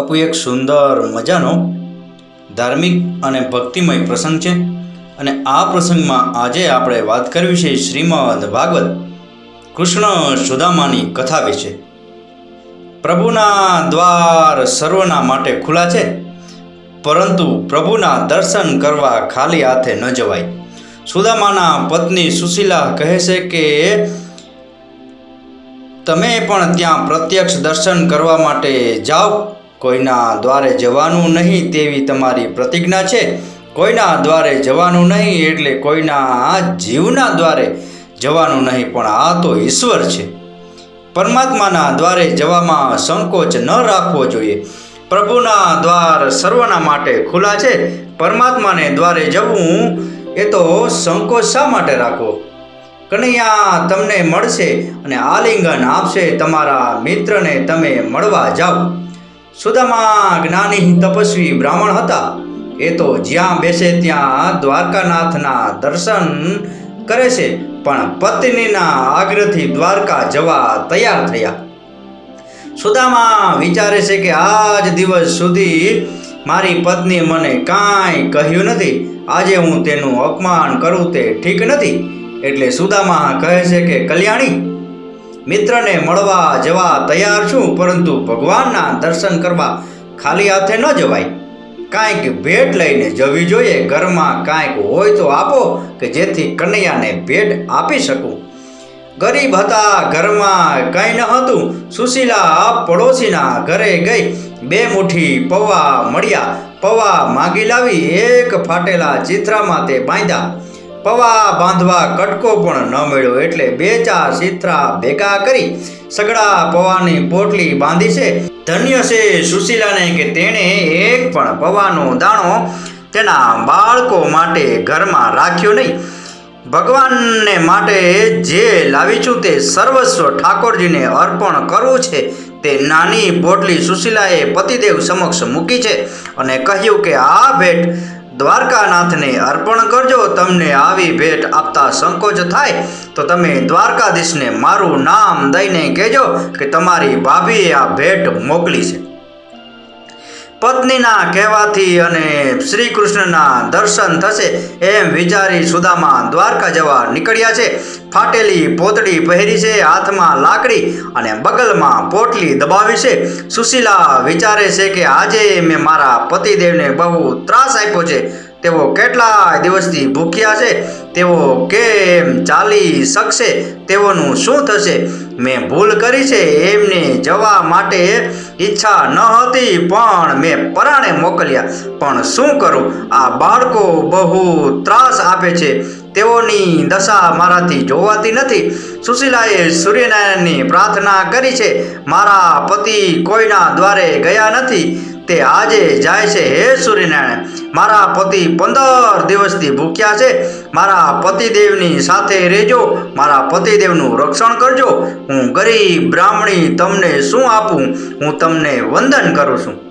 બાપુ એક સુંદર મજાનો, ધાર્મિક અને ભક્તિમય પ્રસંગ છે અને આ પ્રસંગમાં આજે આપણે વાત કરવી છે શ્રીમદ ભાગવત કૃષ્ણ સુદામાની કથા વિશે. પ્રભુના દ્વાર સર્વના માટે ખુલ્લા છે, પરંતુ પ્રભુના દર્શન કરવા ખાલી હાથે ન જવાય. સુદામાના પત્ની સુશીલા કહે છે કે, તમે પણ ત્યાં પ્રત્યક્ષ દર્શન કરવા માટે જાઓ. કોઈના દ્વારે જવાનું નહીં તેવી તમારી પ્રતિજ્ઞા છે. કોઈના દ્વારે જવાનું નહીં એટલે કોઈના જીવના દ્વારે જવાનું નહીં, પણ આ તો ઈશ્વર છે. પરમાત્માના દ્વારે જવામાં સંકોચ ન રાખવો જોઈએ. પ્રભુના દ્વાર સર્વના માટે ખુલ્લા છે. પરમાત્માને દ્વારે જવું એ તો સંકોચ શા માટે રાખવો? કનૈયા તમને મળશે અને આલિંગન આપશે તમારા મિત્રને તમે મળવા જાઓ. સુદામા જ્ઞાની તપસ્વી બ્રાહ્મણ હતા. એ તો જ્યાં બેસે ત્યાં દ્વારકાનાથના દર્શન કરે છે, પણ પત્નીના આગ્રહથી દ્વારકા જવા તૈયાર થયા. સુદામા વિચારે છે કે આજ દિવસ સુધી મારી પત્ની મને કાંઈ કહ્યું નથી. આજે હું તેનું અપમાન કરું તે ઠીક નથી. એટલે સુદામા કહે છે કે, કલ્યાણી મિત્રને મળવા જવા તૈયાર છું, પરંતુ ભગવાનના દર્શન કરવા ખાલી હાથે ન જવાય. કાંઈક ભેટ લઈને જવી જોઈએ, ઘરમાં કાંઈક હોય તો આપો, કે જેથી કનૈયાને ભેટ આપી શકું. ગરીબ હતા, ઘરમાં કંઈ ન હતું. સુશીલા પડોશીના ઘરે ગઈ. બે મુઠ્ઠી પૌવા મળ્યા. પૌવા માગી લાવી, એક ફાટેલા ચિત્રામાં તે બાંધ્યા. પવા બાંધવા કટકો પણ ન મળ્યો એટલે બે ચાર ચિત્રા ભેગા કરી સગડા પવાની પોટલી બાંધી છે. ધન્ય છે સુશીલાને કે તેણે એક પણ પવાનો દાણો તેના બાળકો માટે ઘરમાં રાખ્યો નહીં. ભગવાનને માટે જે લાવી છું તે સર્વસ્વ ઠાકોરજીને અર્પણ કરવું છે. તે નાની પોટલી સુશીલાએ પતિદેવ સમક્ષ મૂકી છે અને કહ્યું કે આ ભેટ દ્વારકાનાથને અર્પણ કરજો. તમને આવી ભેટ આપતા સંકોચ થાય તો તમે દ્વારકાધીશને મારું નામ દઈને કહેજો કે તમારી ભાભીએ આ ભેટ મોકલી છે. પત્નીના કહેવાથી અને શ્રી કૃષ્ણના દર્શન થશે એમ વિચારી સુદામા દ્વારકા જવા નીકળ્યા છે. ફાટેલી પોતડી પહેરી છે, હાથમાં લાકડી અને બગલમાં પોટલી દબાવી છે. સુશીલા વિચારે છે કે આજે મેં મારા પતિદેવને બહુ ત્રાસ આપ્યો છે. તેઓ કેટલા દિવસથી ભૂખ્યા છે. તેઓ કેમ ચાલી શકશે? તેઓનું શું થશે? મેં ભૂલ કરી છે, એમને જવા માટે ઈચ્છા ન હતી, પણ મેં પરાણે મોકલ્યા. પણ શું કરું? આ બાળકો બહુ ત્રાસ આપે છે. તેઓની દશા મારાથી જોવાતી નથી. સુશીલાએ સૂર્યનારાયણની પ્રાર્થના કરી છે, મારા પતિ કોઈના દ્વારે ગયા નથી. તે આજે જાય છે, હે સૂર્યનારાયણ. મારા પતિ પંદર દિવસથી ભૂખ્યા છે. મારા પતિદેવની સાથે રહેજો. મારા પતિદેવનું રક્ષણ કરજો. હું ગરીબ બ્રાહ્મણી તમને શું આપું? હું તમને વંદન કરું છું.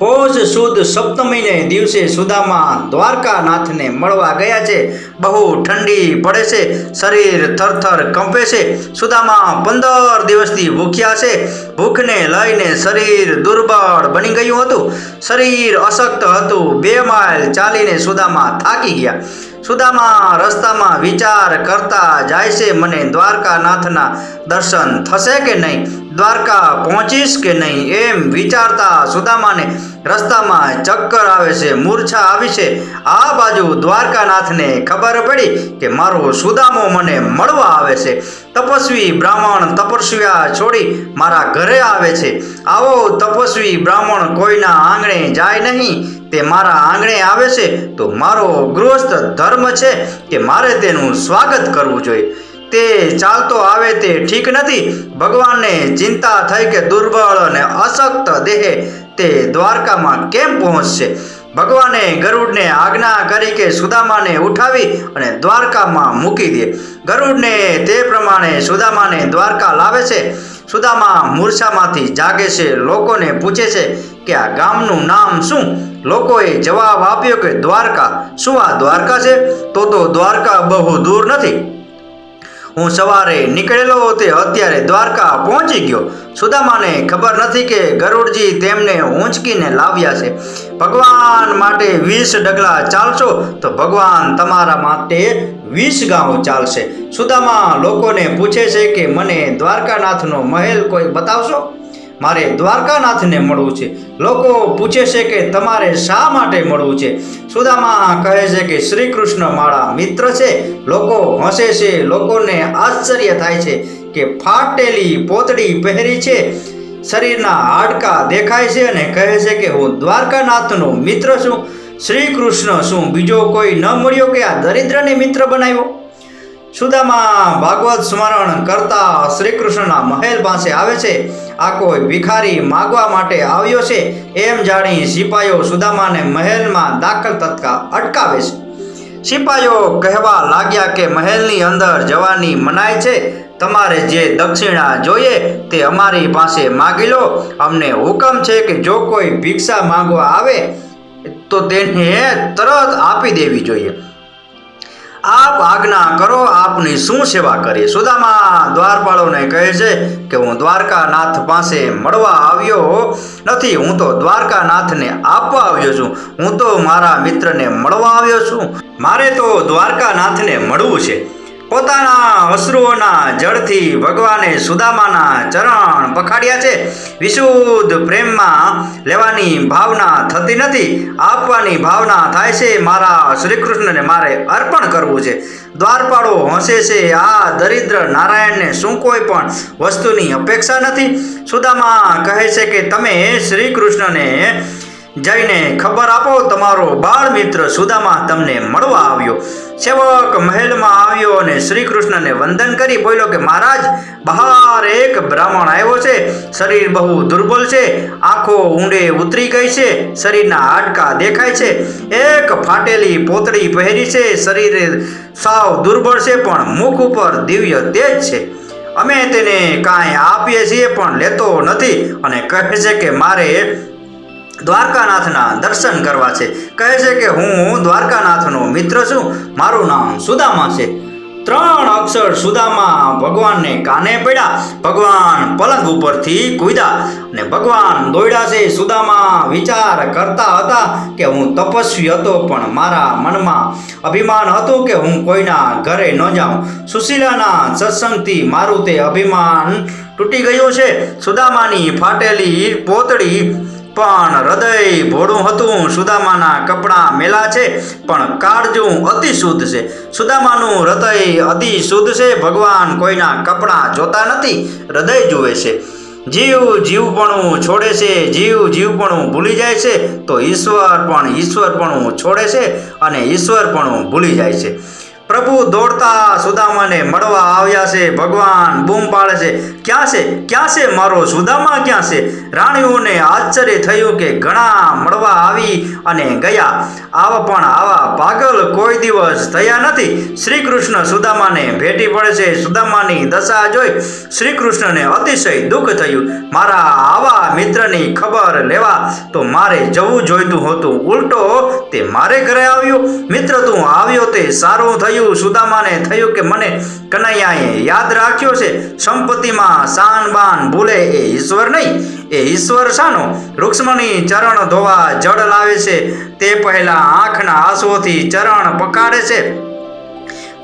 પોષ સુદ સપ્તમીને દિવસે સુદામા દ્વારકાનાથને મળવા ગયા છે. બહુ ઠંડી પડે છે. શરીર થરથર કંપે છે. સુદામા પંદર દિવસથી ભૂખ્યા છે. ભૂખને લઈને શરીર દુર્બળ બની ગયું હતું. શરીર અશક્ત હતું. બે માઇલ ચાલીને સુદામા થાકી ગયા. સુદામા રસ્તામાં વિચાર કરતા જાય છે, મને દ્વારકાનાથના દર્શન થશે કે નહીં? દ્વારકા પહોંચીશ કે નહીં? એમ વિચારતા સુદામાને રસ્તામાં ચક્કર આવે છે, મૂર્છા આવી છે. આ બાજુ દ્વારકાનાથને ખબર પડી કે મારો સુદામો મને મળવા આવે છે. તપસ્વી બ્રાહ્મણ તપસ્વ્યા છોડી મારા ઘરે આવે છે. આવો તપસ્વી બ્રાહ્મણ કોઈના આંગણે જાય નહીં. તે મારા આંગણે આવે છે તો મારો ગૃહસ્થ ધર્મ છે કે મારે તેનું સ્વાગત કરવું જોઈએ. તે ચાલતો આવે તે ઠીક નથી. ભગવાનને ચિંતા થઈ કે દુર્બળ અને અશક્ત દેહે તે દ્વારકામાં કેમ પહોંચશે? ભગવાને ગરુડને આજ્ઞા કરી કે સુદામાને ઉઠાવી અને દ્વારકામાં મૂકી દે. ગરુડને તે પ્રમાણે સુદામાને દ્વારકા લાવે છે. સુદામા મૂર્છામાંથી જાગે છે. લોકોને પૂછે છે કે આ ગામનું નામ શું? લોકોએ જવાબ આપ્યો કે દ્વારકા. શું આ દ્વારકા છે? તો તો દ્વારકા બહુ દૂર નથી. હું સવારે નીકળેલો તે અત્યારે દ્વારકા પહોંચી ગયો. સુદામાને ખબર નથી કે ગરુડજી તેમને ઊંચકીને લાવ્યા છે. ભગવાન માટે વીસ ડગલા ચાલશો તો ભગવાન તમારા માટે વીસ ગાંવ ચાલશે. સુદામા લોકોને પૂછે છે કે મને દ્વારકાનાથનો મહેલ કોઈ બતાવશો? મારે દ્વારકાનાથને મળવું છે. લોકો પૂછે છે કે તમારે શા માટે મળવું છે? સુદામા કહે છે કે શ્રી કૃષ્ણ મારા મિત્ર છે. લોકો હસે છે. લોકોને આશ્ચર્ય થાય છે કે ફાટેલી પોતડી પહેરી છે. શરીરના હાડકા દેખાય છે અને કહે છે કે હું દ્વારકાનાથનો મિત્ર છું. શ્રી કૃષ્ણ શું બીજો કોઈ ન મળ્યો કે આ દરિદ્રને મિત્ર બનાવ્યો? સુદામા ભાગવત સ્મરણ કરતા શ્રી કૃષ્ણના મહેલ પાસે આવે છે. આ કોઈ ભિખારી માગવા માટે આવ્યો છે એમ જાણી સિપાઈઓ સુદામાને મહેલમાં દાખલ તત્કા અટકાવે છે. સિપાઈઓ કહેવા લાગ્યા કે મહેલની અંદર જવાની મનાય છે. તમારે જે દક્ષિણા જોઈએ તે અમારી પાસે માગી લો. અમને હુકમ છે કે જો કોઈ ભિક્ષા માંગવા આવે તો તેને તરત આપી દેવી જોઈએ. આપ આજ્ઞા કરો, આપની શું સેવા કરીએ? સુદામા દ્વારપાળોને કહે છે કે હું દ્વારકાનાથ પાસે મળવા આવ્યો નથી. હું તો દ્વારકાનાથને આપવા આવ્યો છું. હું તો મારા મિત્રને મળવા આવ્યો છું. મારે તો દ્વારકાનાથને મળવું છે. પોતાના અશ્રુઓના જળથી ભગવાને સુદામાના ચરણ પખાડ્યા છે. વિશુદ્ધ પ્રેમમાં લેવાની ભાવના થતી નથી. આપવાની ભાવના થાય છે, મારા શ્રી કૃષ્ણને મારે અર્પણ કરવું છે. દ્વારપાળો હસે છે, આ દરિદ્ર નારાયણને શું કોઈ પણ વસ્તુની અપેક્ષા નથી. સુદામા કહે છે કે, તમે શ્રી કૃષ્ણને જઈને ખબર આપો તમારો બાળ મિત્ર સુદામા તમને મળવા આવ્યો. સેવક મહેલમાં આવ્યો અને શ્રી કૃષ્ણને વંદન કરી બોલ્યો કે, મહારાજ, બહાર એક બ્રાહ્મણ આવ્યો છે. શરીર બહુ દુર્બલ છે. આંખો ઊંડે ઉતરી ગઈ છે. શરીરના હાડકા દેખાય છે. એક ફાટેલી પોતળી પહેરી છે. શરીર સાવ દુર્બળ છે, પણ મુખ ઉપર દિવ્ય તેજ છે. અમે તેને કાંઈ આપીએ છીએ, પણ લેતો નથી. અને કહે છે કે, મારે દ્વારકાનાથના દર્શન કરવા છે. કહે છે કે હું દ્વારકાનાથનો મિત્ર છું. મારું નામ સુદામા છે. ત્રણ અક્ષર સુદામા ભગવાનને કાને પડ્યા. ભગવાન પલંગ ઉપરથી કૂદ્યા અને ભગવાન દોડ્યા છે. સુદામા વિચાર કરતા હતા કે હું તપસ્વી હતો, પણ મારા મનમાં અભિમાન હતું કે હું કોઈના ઘરે ન જાઉં. સુશીલાના સત્સંગથી મારું તે અભિમાન તૂટી ગયું છે. સુદામાની ફાટેલી પોતળી પણ હૃદય ભોળું હતું. સુદામાના કપડાં મેલા છે, પણ કાળજું અતિ શુદ્ધ છે. સુદામાનું હૃદય અતિ શુદ્ધ છે. ભગવાન કોઈના કપડાં જોતા નથી, હૃદય જુએ છે. જીવ જીવપણું છોડે છે. જીવ જીવપણું ભૂલી જાય છે, તો ઈશ્વર પણ ઈશ્વરપણું છોડે છે અને ઈશ્વરપણું ભૂલી જાય છે. પ્રભુ દોડતા સુદામાને મળવા આવ્યા છે, ભગવાન બૂમ પાડે છે. ક્યાં છે? ક્યાં છે મારો સુદામા ક્યાં છે? રાણીઓને આશ્ચર્ય થયું કે ઘણા મળવા આવી અને ગયા. આવા પણ આવા પાગલ કોઈ દિવસ થયા નથી. શ્રી કૃષ્ણ સુદામાને ભેટી પડે છે. સુદામાની દશા જોઈ શ્રી કૃષ્ણને અતિશય દુઃખ થયું. મારા આવા મિત્રની ખબર લેવા તો મારે જવું જોઈતું હતું. ઉલટો તે મારે ઘરે આવ્યો. મિત્ર, તું આવ્યો તે સારું થયું. સુદામાને થયું કે મને કનૈયાએ યાદ રાખ્યો છે, સંપત્તિમાં શાન બાન ભૂલે એ ઈશ્વર નહીં. એ ઈશ્વર શાનો? રૂક્ષ્મણી ચરણ ધોવા જળ લાવે છે, તે પહેલા આંખના આંસુઓથી ચરણ પકાડે છે.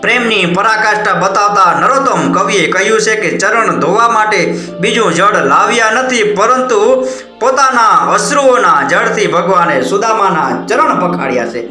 પ્રેમની પરાકાષ્ઠા બતાવતા નરોત્તમ કવિએ કહ્યું છે કે ચરણ ધોવા માટે બીજું જળ લાવ્યા નથી, પરંતુ પોતાના અશ્રુઓના જળથી ભગવાને સુદામાના ચરણ પખાડ્યા છે.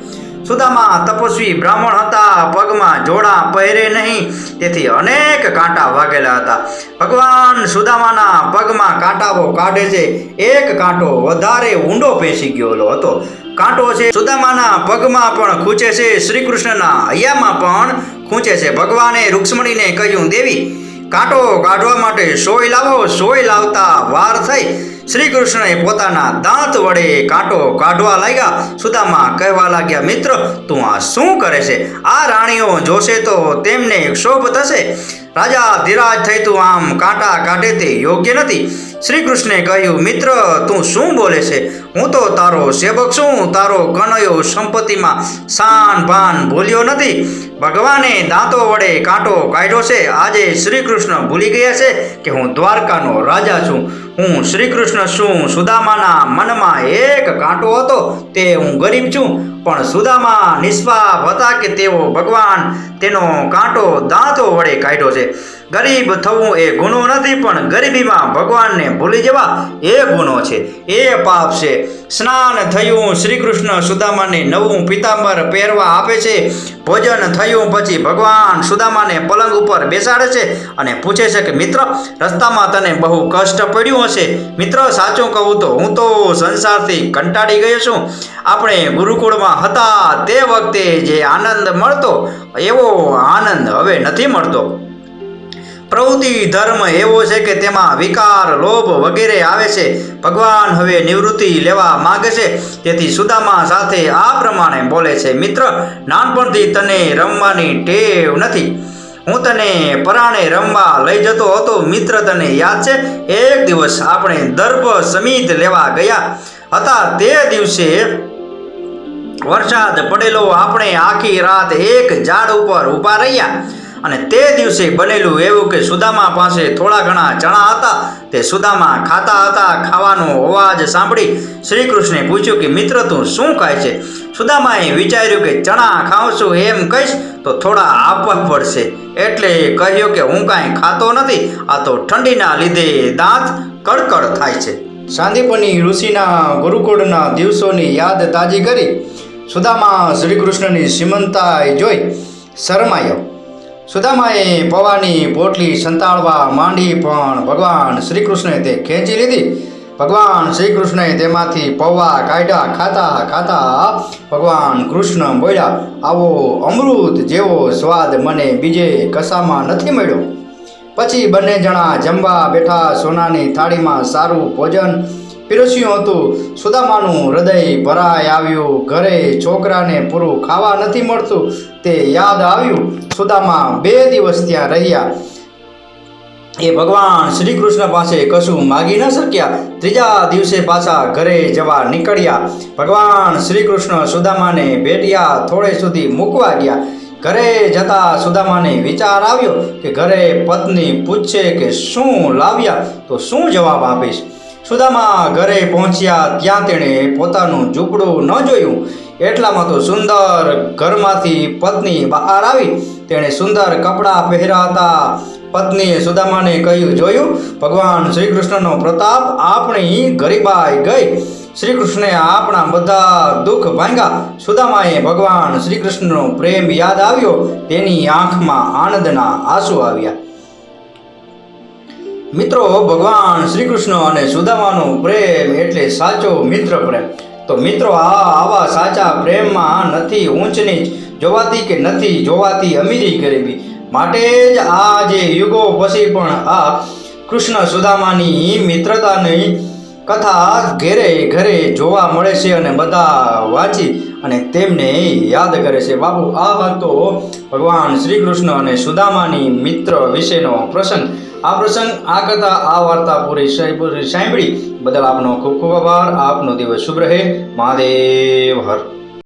સુદામા તપસ્વી બ્રાહ્મણ હતા, પગમાં જોડા પહેરે નહીં, તેથી અનેક કાંટા વાગેલા હતા. ભગવાન સુદામાના પગમાં કાંટાઓ કાઢે છે, એક કાંટો વધારે ઊંડો પેસી ગયેલો હતો. કાંટો છે સુદામાના પગમાં પણ ખૂંચે છે શ્રી કૃષ્ણના હૈયામાં પણ ખૂંચે છે. ભગવાને રૂક્ષ્મણીને કહ્યું, દેવી, કાંટો કાઢવા માટે સોય લાવો. સોય લાવતા વાર થઈ શ્રી કૃષ્ણએ પોતાના દાંત વડે કાંટો કાઢવા લાગ્યા. સુદામા કહેવા લાગ્યા, મિત્ર, તું આ શું કરે છે? આ રાણીઓ જોશે તો તેમને ક્ષોભ થશે. રાજા ધીરાજ થઈ તું આમ કાંટા કાઢે તે યોગ્ય નથી. શ્રી કૃષ્ણે કહ્યું, મિત્ર, તું શું બોલે છે? હું તો તારો સેવક છું, તારો કનયો સંપત્તિમાં શાન ભાન ભૂલ્યો નથી. ભગવાને દાંતો વડે કાંટો કાઢ્યો છે. આજે શ્રી કૃષ્ણ ભૂલી ગયા છે કે હું દ્વારકાનો રાજા છું. હું શ્રી કૃષ્ણ છું સુદામાના મનમાં એક કાંટો હતો? તે હું ગરીબ છું. પણ સુદામા નિષ્પાપ હતા કે તેઓ ભગવાન તેનો કાંટો દાંતો વડે કાઢ્યો છે. ગરીબ થવું એ ગુનો નથી, પણ ગરીબીમાં ભગવાનને ભૂલી જવા એ ગુનો છે. એ પાપ છે. સ્નાન થયું શ્રી કૃષ્ણ સુદામાને નવું પિતાંબર પહેરવા આપે છે. ભોજન થયું પછી ભગવાન સુદામાને પલંગ ઉપર બેસાડે છે અને પૂછે છે કે, મિત્ર, રસ્તામાં તને બહુ કષ્ટ પડ્યું હશે? મિત્ર, સાચું કહું તો હું તો સંસારથી કંટાળી ગયો છું. આપણે ગુરુકુળમાં હતા તે વખતે જે આનંદ મળતો, એવો આનંદ હવે નથી મળતો. પ્રવૃત્તિ ધર્મ એવો છે કે તેમાં વિકાર, લોભ વગેરે આવે છે. ભગવાન હવે નિવૃત્તિ લેવા માગે છે. તેથી સુદામા સાથે આ પ્રમાણે બોલે છે, મિત્ર, નાનપણથી તને રમવાની ટેવ નથી. હું તને પરાણે રમવા લઈ જતો હતો. મિત્ર, તને યાદ છે? એક દિવસ આપણે દર્ભ સમિત લેવા ગયા હતા. તે દિવસે વરસાદ પડેલો આપણે આખી રાત એક ઝાડ ઉપર ઊભા રહ્યા. અને તે દિવસે બનેલું એવું કે સુદામા પાસે થોડા ઘણા ચણા હતા. તે સુદામા ખાતા હતા, ખાવાનો અવાજ સાંભળી શ્રી કૃષ્ણે પૂછ્યું કે, મિત્ર, તું શું ખાય છે? સુદામાએ વિચાર્યું કે, ચણા ખાઉં છું એમ કહીશ તો થોડા આપવા પડશે. એટલે કહ્યું કે, હું કાંઈ ખાતો નથી. આ તો ઠંડીના લીધે દાંત કડકડ થાય છે. સાંદીપની ઋષિના ગુરુકુળના દિવસોની યાદ તાજી કરી. સુદામા શ્રી કૃષ્ણની શ્રીમંતાઈ જોઈ શરમાયો. સુદામાએ પવાની પોટલી સંતાળવા માંડી પણ ભગવાન શ્રી કૃષ્ણે તે ખેંચી લીધી. ભગવાન શ્રી કૃષ્ણે તેમાંથી પૌવા કાઢ્યા, ખાતા ખાતા ભગવાન કૃષ્ણ બોલ્યા, આવો અમૃત જેવો સ્વાદ મને બીજે કશામાં નથી મળ્યો. પછી બંને જણા જમવા બેઠા સોનાની થાળીમાં સારું ભોજન પીરસ્યું હતું. સુદામાનું હૃદય ભરાઈ આવ્યું. ઘરે છોકરાને પૂરું ખાવા નથી મળતું. તે યાદ આવ્યું. સુદામા બે દિવસ ત્યાં રહ્યા. એ ભગવાન શ્રી કૃષ્ણ પાસે કશું માગી ન શક્યા. ત્રીજા દિવસે પાછા ઘરે જવા નીકળ્યા. ભગવાન શ્રી કૃષ્ણ સુદામાને ભેટ્યા થોડે સુધી મૂકવા ગયા. ઘરે જતા સુદામાને વિચાર આવ્યો કે ઘરે પત્ની પૂછે કે શું લાવ્યા? તો શું જવાબ આપીશ? સુદામા ઘરે પહોંચ્યા ત્યાં તેણે પોતાનું ઝૂંપડું ન જોયું. એટલામાં તો સુંદર ઘરમાંથી પત્ની બહાર આવી. તેણે સુંદર કપડાં પહેર્યા હતા પત્નીએ સુદામાને કહ્યું, જોયું? ભગવાન શ્રી કૃષ્ણનો પ્રતાપ આપણી ગરીબાઈ ગઈ. શ્રી કૃષ્ણે આપણા બધા દુઃખ ભાંગ્યા. સુદામાએ ભગવાન શ્રી કૃષ્ણનો પ્રેમ યાદ આવ્યો. તેની આંખમાં આનંદના આંસુ આવ્યા. મિત્રો, ભગવાન શ્રી કૃષ્ણ અને સુદામાનો પ્રેમ એટલે સાચો મિત્ર પ્રેમ. તો મિત્રો, આ આવા સાચા પ્રેમમાં નથી ઊંચ નીચ જોવાતી કે નથી જોવાતી અમીરી ગરીબી. માટે જ આ જે યુગો પછી પણ આ કૃષ્ણ સુદામાની મિત્રતાની કથા ઘેરે ઘરે જોવા મળે છે અને બધા વાંચી અને તેમને યાદ કરે છે. બાપુ, આ હતો ભગવાન શ્રી કૃષ્ણ અને સુદામાની મિત્ર વિશેનો પ્રસંગ આ પ્રસંગ આ કથા આ વાર્તા પૂરી સાંભળી બદલ આપનો ખૂબ ખૂબ આભાર. આપનો દિવસ શુભ રહે. મહાદેવ હર.